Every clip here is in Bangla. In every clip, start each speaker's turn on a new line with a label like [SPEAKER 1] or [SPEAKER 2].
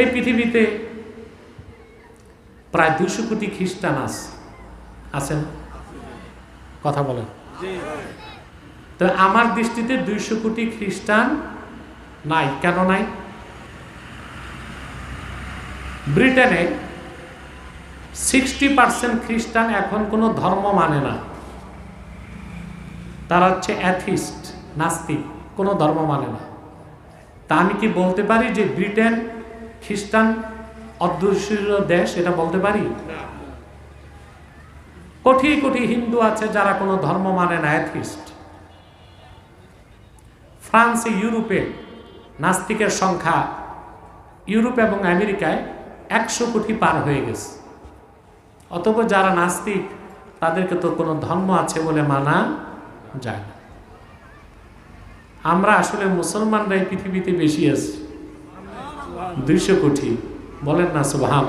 [SPEAKER 1] এই পৃথিবীতে প্রায় দুশো কোটি খ্রিস্টান আছে আছেন। কথা বলেন। তো আমার দৃষ্টিতে দুইশো কোটি খ্রিস্টান নাই। কেন নাই? ব্রিটেনে সিক্সটি পার্সেন্ট খ্রিস্টান এখন কোনো ধর্ম মানে না। তারা হচ্ছে অ্যাথিস্ট নাস্তিক কোনো ধর্ম মানে না। তা আমি কি বলতে পারি যে ব্রিটেন খ্রিস্টান অধ্যুষিত দেশ এটা বলতে পারি? কোটি কোটি হিন্দু আছে যারা কোনো ধর্ম মানে না অ্যাথিস্ট ফ্রান্সে ইউরোপে নাস্তিকের সংখ্যা ইউরোপ এবং আমেরিকায় একশো কোটি পার হয়ে গেছে। অতপর যারা নাস্তিক তাদেরকে তো কোনো ধর্ম আছে বলে মানা যায় না। আমরা আসলে মুসলমানরাই পৃথিবীতে বেশি আছি। দুইশো কোটি বলেন না সুবাহান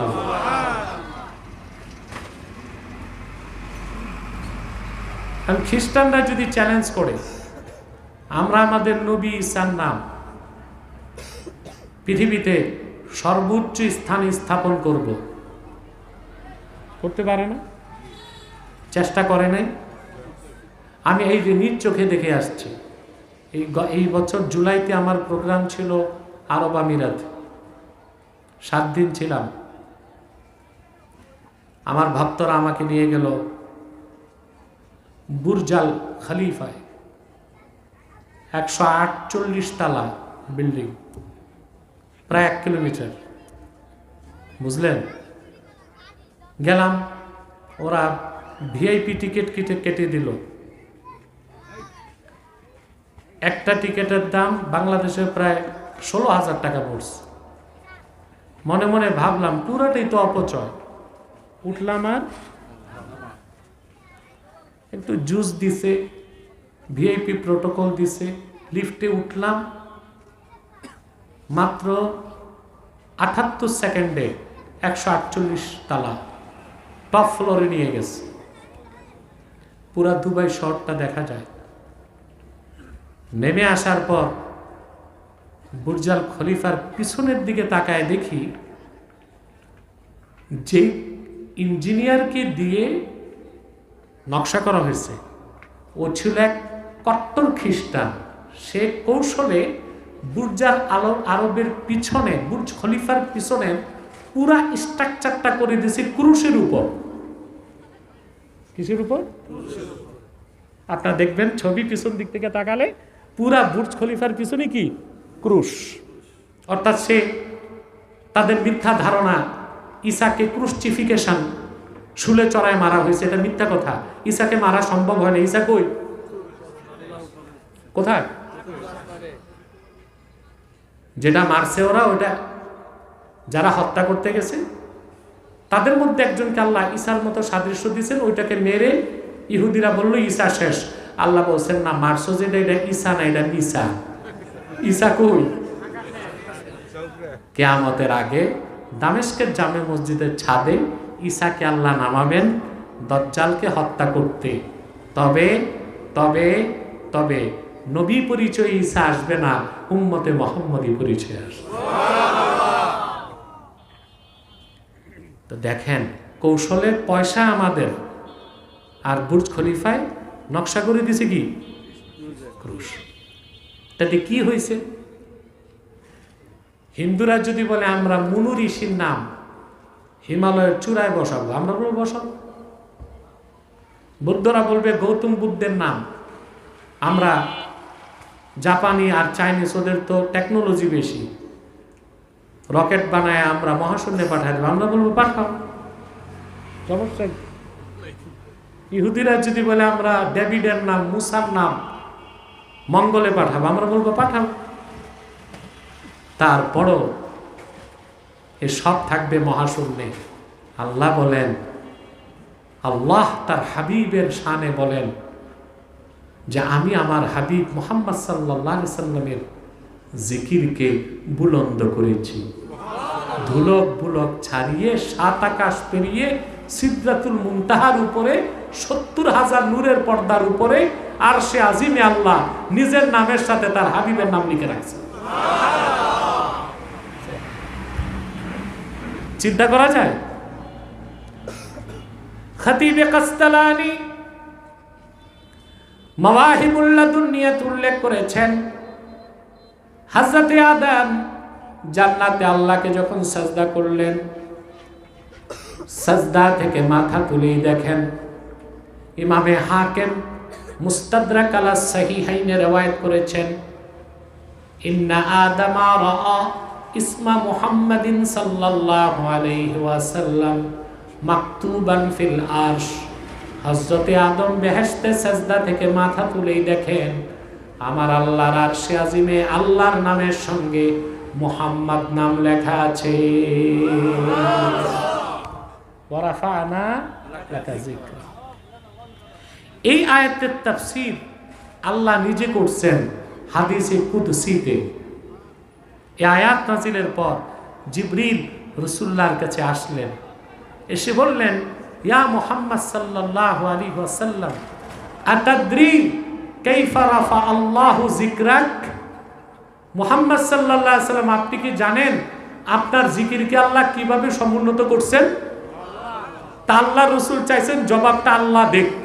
[SPEAKER 1] খ্রিস্টানরা যদি চ্যালেঞ্জ করে, আমরা আমাদের নবী ইসার নাম পৃথিবীতে সর্বোচ্চ স্থানে স্থাপন করব। করতে পারে না? চেষ্টা করে নাই? আমি এই যে নিজ চোখে দেখে আসছি, এই এই বছর জুলাইতে আমার প্রোগ্রাম ছিল আরব আমিরাত। সাত দিন ছিলাম। আমার ভক্তরা আমাকে নিয়ে গেল বুরজাল খালিফায়। একশো আটচল্লিশ তালা বিল্ডিং, প্রায় এক কিলোমিটার। বুঝলেন? গেলাম, ওরা ভিআইপি টিকিট কেটে কেটে দিল। একটা টিকিটের দাম বাংলাদেশে প্রায় ষোলো হাজার টাকা পড়ছে। মনে মনে ভাবলাম পুরাটাই তো অপচয়। উঠলাম আর? একটু জুস দিছে ভিআইপি প্রোটোকল দিছে লিফটে উঠলাম। মাত্র আটাত্তর সেকেন্ডে একশো আটচল্লিশ তালা টপ ফ্লোরে নিয়ে গেছে। পুরা দুবাই শহরটা দেখা যায়। নেমে আসার পর বুর্জাল খলিফার পিছনের দিকে তাকায় দেখি যে ইঞ্জিনিয়ারকে দিয়ে নকশা করা হয়েছে। ও ছিল এক কট্টর খ্রিস্টান। সে কৌশলে বুর্জাল আলো আরবের পিছনে, বুর্জ খলিফার পিছনে পুরা স্ট্রাকচারটা করে দিয়েছে ক্রুশের উপর। কিসের উপর? আপনারা দেখবেন ছবি পিছন দিক থেকে তাকালে পুরা বুর্জ খলিফার পিছনে কি? ক্রুশ। অর্থাৎ সে তাদের মিথ্যা ধারণা ঈসাকে ক্রুশিফিকেশন শুলে চড়ায় মারা হয়েছে। এটা মিথ্যা কথা। ঈসাকে মারা সম্ভব হয় না। ঈসা কই? কোথায়? যেটা মারছে ওরা ওটা যারা হত্যা করতে গেছে, তাদের মধ্যে একজনকে আল্লাহ ঈসার মতো সাদৃশ্য দিয়েছেন। ওইটাকে মেরে ইহুদিরা বলল ঈসা শেষ। আল্লাহ বলছেন, না, মারছো যেটা এটা ঈসা না, এটা নিসা ঈসা কই কেয়ামতের আগে দামেস্কের জামে মসজিদের ছাদে ঈসাকে আল্লাহ নামাবেন দজ্জালকে হত্যা করতে। তবে তবে তবে নবী পরিচয় ঈসা আসবে না উম্মতে মোহাম্মদী পরিচয় আসবে। তো দেখেন কৌশলের পয়সা আমাদের। আর বুর্জ খলিফায় নকশা করে দিছে কি? ক্রুশ। তাতে কি হয়েছে? হিন্দুরা যদি বলে, আমরা মুনু ঋষির নাম, হিমালয়ের চূড়ায় বসাবো আমরা বলব বসাবো বৌদ্ধরা বলবে, গৌতম বুদ্ধের নাম। আমরা জাপানি আর চাইনিজ ওদের তো টেকনোলজি বেশি। রকেট বানায় আমরা মহাশূন্যে পাঠাই দেবো, আমরা বলব, পাঠাও। সমস্যা ইহুদিরা যদি বলে, আমরা ডেভিডের নাম, মুসার নাম মঙ্গলে পাঠাবো, আমরা বলব পাঠাও। তারপরও এ সব থাকবে মহাশূন্যে। আল্লাহ বলেন, আল্লাহ তার হাবিবের শানে বলেন যে আমি আমার হাবিব মোহাম্মদ সাল্লাহ সাল্লামের জিকিরকে বুলন্দ করেছি। ধুলক বুলক ছাড়িয়ে, সাত আকাশ পেরিয়ে সিদ্ধাতুল মুমতাহার উপরে, সত্তর হাজার নূরের পর্দার উপরে আর সে আজিমে আল্লাহ নিজের নামের সাথে তার হাবিবের নাম লিখে রাখছে। চিন্তা করা যায়? খতিবে কাস্তালানি মাওয়াহিবুল্লাহ দুনিয়াত উল্লেখ করেছেন, হাজরতে আদম জান্নাতে আল্লাহকে যখন সাজদা করলেন, সাজদা থেকে মাথা তুলেই দেখেন ইমামে হাকেম মুস্তাদরাক আলা সাহিহাইনে রওয়ায়াত করেছেন। ইন্না আদামা রাআ ইসমা মুহাম্মাদিন সাল্লাল্লাহু আলাইহি ওয়াসাল্লাম মাকতুবান ফিল আরশ। হযরতে আদম বেহেশতে সাজদা থেকে মাথা তুলেই দেখেন, আমার আল্লাহর আরশে আজিমে আল্লাহর নামের সঙ্গে মুহাম্মদ নাম লেখা আছে। ওয়ারাফানা লাকা যিকরা। এই আয়াতের তাফসীর আল্লাহ নিজে করছেন হাদিসে কুদসিতে। এই আয়াত নাজিলের পর জিবরিল রসুল্লাহর কাছে আসলেন। এসে বললেন, ইয়া মোহাম্মদ সাল্লাল্লাহু আলাইহি ওয়াসাল্লাম, আতাদ্রি কাইফা রাফা আল্লাহু যিকরাক? মোহাম্মদ সাল্লাল্লাহু সাল্লাম আপনি কি জানেন আপনার জিকিরকে আল্লাহ কীভাবে সমুন্নত করছেন? তা আল্লাহ রসুল চাইছেন জবাবটা আল্লাহ দেখ। সুবহানাল্লাহ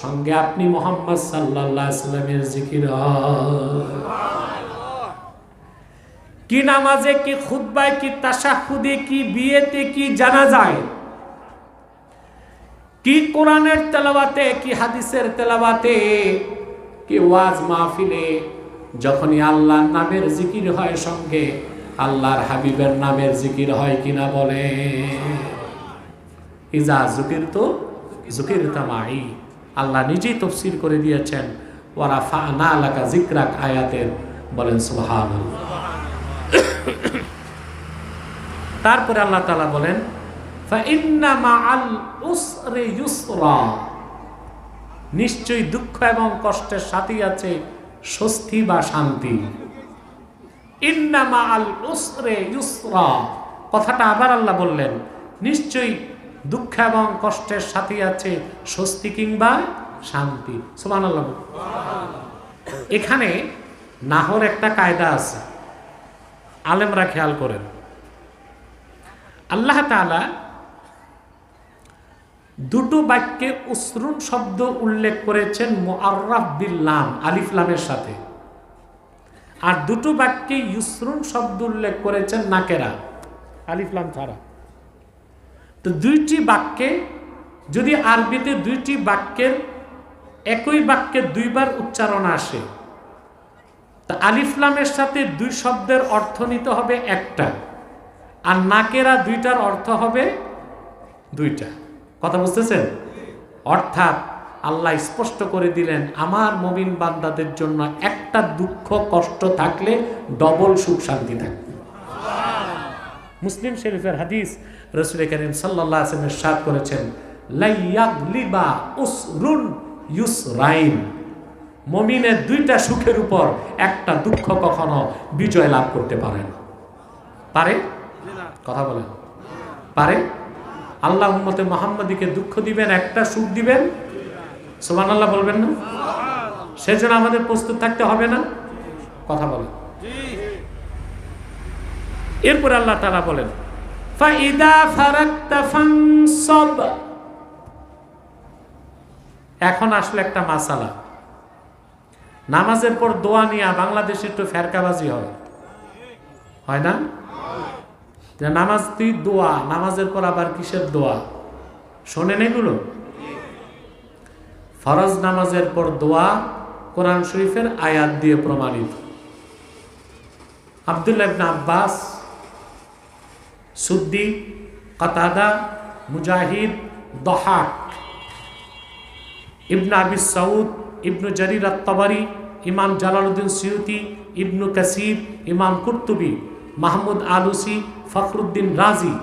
[SPEAKER 1] সঙ্গে আপনি মোহাম্মদ আলাইহি সাল্লামের জিকির। কি নামাজে, কি খুদ্বায় কি তাসাহুদে কি বিয়েতে, কি জানা যায় কি কোরআনের তেলাবাতে কি হাদিসের তেলাবাতে কি ওয়াজ মাহফিলে, যখনই আল্লাহর নামের জিকির হয় সঙ্গে আল্লাহর হাবিবের নামের জিকির হয় কিনা বলে ইজা জুকির তো জুকির তামাই আল্লাহ নিজেই তফসির করে দিয়েছেন ওরা ফা না আলাকা জিকরাক আয়াতের বলেন সুহান তারপরে আল্লাহ তালা বলেন নিশ্চয়ই দুঃখ এবং কষ্টের সাথেই আছে স্বস্তি বা শান্তি। ইন্নামা আল উসরে ইউসরা কথাটা আবার আল্লাহ বললেন, নিশ্চয়ই দুঃখ এবং কষ্টের সাথে আছে স্বস্তি কিংবা শান্তি। সুমান এখানে নাহর একটা কায়দা আছে। আলেমরা খেয়াল করেন। আল্লাহ তালা দুটো বাক্যে উসরুন শব্দ উল্লেখ করেছেন মোয়ার্রাফ বিল্লাম আলিফলামের সাথে। আর দুটো বাক্যে ইউসরুন শব্দ উল্লেখ করেছেন নাকেরা আলিফলাম ছাড়া। তো দুইটি বাক্যে, যদি আরবিতে দুইটি বাক্যের একই বাক্যে দুইবার উচ্চারণ আসে, তা আলিফলামের সাথে দুই শব্দের অর্থ নিতে হবে একটা, আর নাকেরা দুইটার অর্থ হবে দুইটা। কথা বুঝতেছেন? অর্থাৎ আল্লাহ স্পষ্ট করে দিলেন, আমার মবিন বান্দাদের জন্য একটা দুঃখ কষ্ট থাকলে ডবল সুখ শান্তি থাকবে। মুসলিম শরীফের হাদিস রসুল করিম সাল্লাহ আসলামের সাদ করেছেন লাইয়াগলিবা উসরুন ইউসরাইন। মমিনের দুইটা সুখের উপর একটা দুঃখ কখনো বিজয় লাভ করতে পারে না। পারে? কথা বলেন। পারে? আল্লাহ উম্মতে মোহাম্মদীকে দুঃখ দিবেন একটা সুখ দিবেন? সোমান আল্লাহ বলবেন না? সেজন্য আমাদের প্রস্তুত থাকতে হবে না? কথা বলেন। এরপর আল্লাহ তারা বলেন এখন আসলে একটা মাসালা। নামাজের পর দোয়া নিয়ে বাংলাদেশে একটু ফেরকাবাজি হয়। হয় না? যে নামাজ তুই দোয়া, নামাজের পর আবার কিসের দোয়া? শোনেন এগুলো? ফরজ নামাজের পর দোয়া কোরআন শরীফের আয়াত দিয়ে প্রমাণিত। আবদুল্লাহ আব্বাস সুদ্দি, কাতাদা, মুজাহিদ, দহাক। ইবনু আবি সৌদ ইবনু জারির আত্তাবারি, ইমাম জালালউদ্দিন সিউতি, ইবনু কাসির, ইমাম কুর্তুবি, মাহমুদ আলুসি, ফখরুদ্দিন রাজি।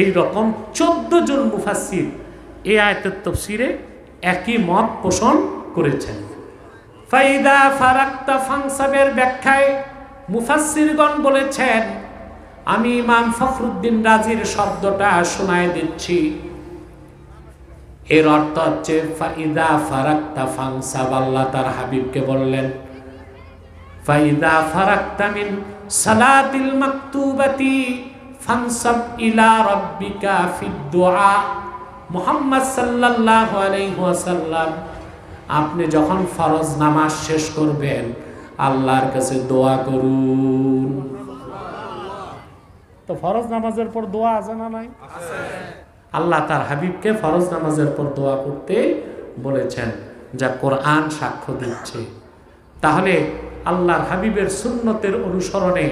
[SPEAKER 1] এই রকম চোদ্দ জন মুফাসির এ আয়তের তফসিরে একই মত পোষণ করেছেন। ফাইদা ফারাক্তা ফাংসাবের ব্যাখ্যায় মুফাসসিরগণ বলেছেন, আমি ইমাম ফখরুদ্দিন রাজির শব্দটা শোনায় দিচ্ছি। এর অর্থ হচ্ছে, ফাইদা ফারাক্তা ফাংসাব আল্লাহ তার হাবিবকে বললেন। ফাইদা ফারাক্তা মিন সালাতিল মাকতুবাতি ফানসাব ইলা রাব্বিকা ফিদ দুআ মুহাম্মদ সাল্লাল্লাহু আলাইহি ওয়াসাল্লাম। আপনি যখন ফরজ নামাজ শেষ করবেন আল্লাহর কাছে দোয়া করুন। তো ফরজ নামাজের পর দোয়া আছে না নাই? আল্লাহ তার হাবিবকে ফরজ নামাজের পর দোয়া করতে বলেছেন যা কোরআন সাক্ষ্য দিচ্ছে। তাহলে আল্লাহর হাবিবের সুন্নতের অনুসরণে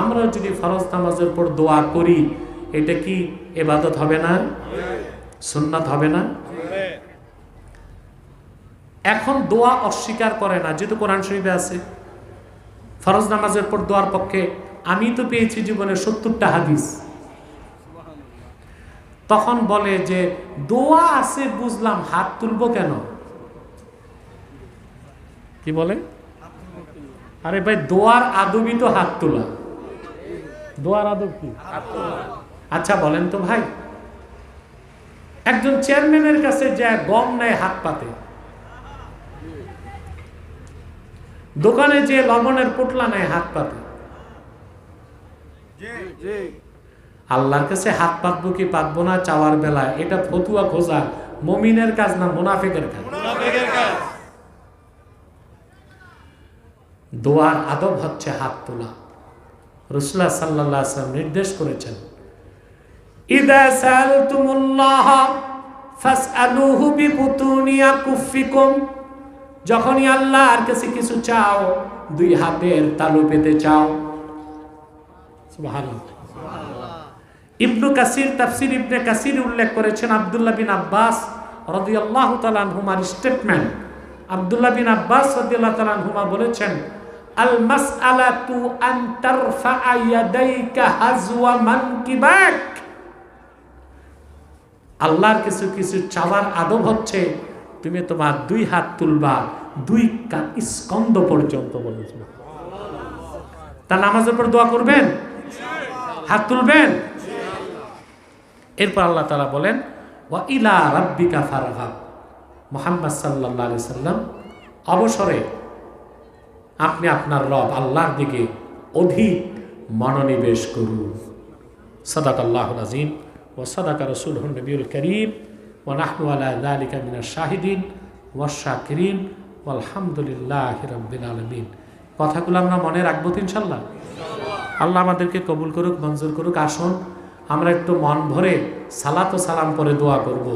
[SPEAKER 1] আমরা যদি ফরজ নামাজের পর দোয়া করি এটা কি এবাদত হবে না? সুন্নত হবে না? এখন দোয়া অস্বীকার করে না যেহেতু কোরআন শরীফে আছে। ফরজ নামাজের পর দোয়ার পক্ষে আমি তো পেয়েছি জীবনে সত্তরটা হাদিস। তখন বলে যে, দোয়া আছে বুঝলাম, হাত তুলবো কেন? কি বলে? আরে ভাই, দোয়ার আদবই তো হাত তোলা। দোয়ার আদব কি? আচ্ছা বলেন তো ভাই। একজন চেয়ারম্যানের কাছে যায়, গম নেয়, হাত পাতে। দোকানে যে লবণের পোটলা নেয় হাত পাতে। আল্লাহর কাছে হাত পাতবো কি পাতবো না চাওয়ার বেলা এটা ফতুয়া খোঁজা মমিনের কাজ না মুনাফিকের কাজ? দোয়ার আদব হচ্ছে হাত তোলা। রসুল্লাহ সাল্লাহ আসলাম নির্দেশ করেছেন ইদা সালতুমুল্লাহ ফাসআলুহু বিবুতুনি আকুফিকুম যখনই আল্লাহর কাছে কিছু চাও দুই হাতের তালু পেতে চাও। ইবনু কাসির তাফসির ইবনে কাসির উল্লেখ করেছেন আব্দুল্লাহ বিন আব্বাস রাদিয়াল্লাহু তাআলা আনহুমার স্টেটমেন্ট আব্দুল্লাহ বিন আব্বাস রাদিয়াল্লাহু তাআলা আনহুমা বলেছেন আল মাসআলাতু আন তারফা ইয়াদাইকা হাজওয়া মানকিবাক। আল্লাহর কিছু কিছু চাওয়ার আদব হচ্ছে তুমি তোমার দুই হাত তুলবা, দুই কা- স্কন্দ পর্যন্ত বলেছিল তা নামাজের পর দোয়া করবেন? হাত তুলবেন? এরপর আল্লাহ তালা বলেন ইলা রাব্বিকা ফারহাব। মোহাম্মদ সাল্লাহ সাল্লাম, অবসরে আপনি আপনার রব আল্লাহর দিকে অধিক মনোনিবেশ করুন। সদাক আল্লাহ আজিম ও সদাকা রসুল নবীল করিম। ও নাহনু আলা দালিকা মিনার শাহিদিন ওয়াশাকিরিন আলহামদুলিল্লাহ রব্বিল আলমিন কথাগুলো আমরা মনে রাখব ইনশাল্লাহ। আল্লাহ আমাদেরকে কবুল করুক, মঞ্জুর করুক। আসুন, আমরা একটু মন ভরে সালাত ও সালাম পরে দোয়া করব।